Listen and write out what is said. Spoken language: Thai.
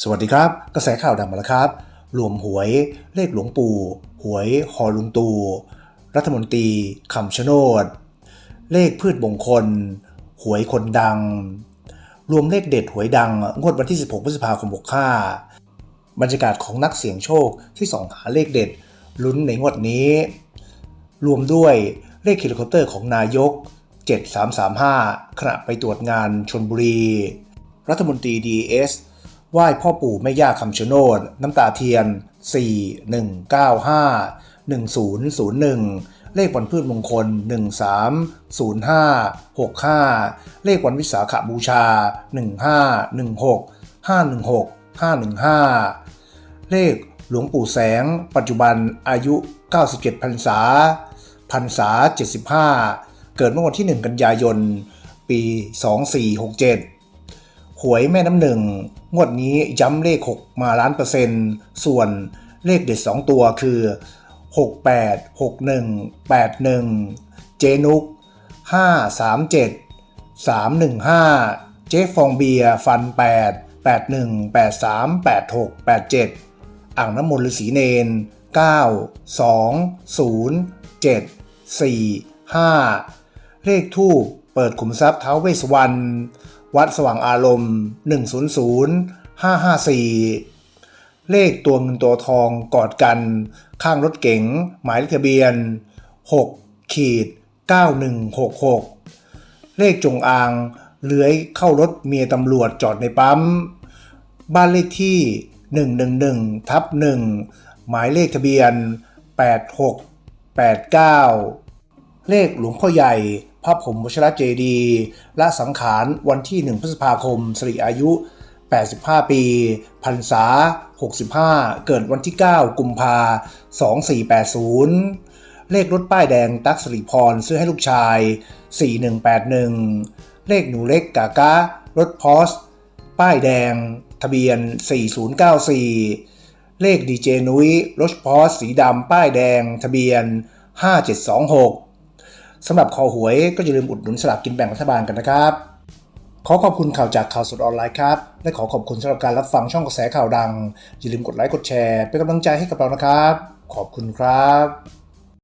สวัสดีครับ กระแสข่าวดังมาแล้วครับรวมหวยเลขหลวงปู่ หวยหอลุงตูรัฐมนตรีคำชะโนด เลขพืชมงคล หวยคนดัง รวมเลขเด็ดหวยดัง งวดวันที่ 16 พฤษภาคม65บรรยากาศของนักเสี่ยงโชคที่ส่องหาเลขเด็ดลุ้นในงวดนี้ รวมด้วยเลขเฮลิคอปเตอร์ของนายก 7335 ขณะไปตรวจงานชนบุรี รัฐมนตรี DS ไหว้พ่อปู่แม่ย่าคำชะโนด น้ำตาเทียน 4195 1001 เลขวันพืชมงคล 1305 65 เลขวันวิสาขบูชา 1516 516 515 เลขหลวงปู่แสง ปัจจุบันอายุ 97พรรษาพรรษา 75 เกิดเมื่อวันที่ 1 กันยายน ปี 2467 หวยแม่น้ำหนึ่ง งวดนี้ย้ำเลข 6 มาล้านเปอร์เซ็นต์ ส่วนเลขเด็ด 2 ตัวคือ 68 61 81 เจนุก 537 315 เจ๊ฟองเบียฟัน 8 81 83 86 87 อ่างน้ำมนต์ฤาษีเนน 9 2 0 7 4 5 เลขทูปเปิดขุมทรัพย์เท้าเวสวรรณ วัดสว่างอารมณ์ 100 554 เลขตัวเงินตัวทองกอดกัน ข้างรถเก๋ง หมายเลขทะเบียน 6 ขีด 9166 เลขจงอางเลื้อยเข้ารถเมียตำรวจจอดในปั๊ม บ้านเลขที่ 111ทับ1หมายเลขทะเบียน 8689 เลขหลวงพ่อใหญ่ พระผมวชรเจดีละสังขารวันที่ 1 พฤษภาคมสิริอายุ 85 ปีพรรษา 65 เกิดวันที่ 9 กุมภา2480 เลขรถป้ายแดงตักสิริพรซื้อให้ลูกชาย 4181 เลขหนูเล็กกากะรถพอสป้ายแดง ทะเบียน 4094 เลขดีเจนุ้ยรถพอสสีดำป้ายแดง ทะเบียน 5726 สำหรับคอหวยก็อย่าลืมอุดหนุนสลากกินแบ่งรัฐบาลกันนะครับ ขอขอบคุณข่าวจากข่าวสดออนไลน์ครับ และขอขอบคุณสำหรับการรับฟังช่องกระแสข่าวดัง อย่าลืมกดไลค์กดแชร์เป็นกำลังใจให้กับเรานะครับ ขอบคุณครับ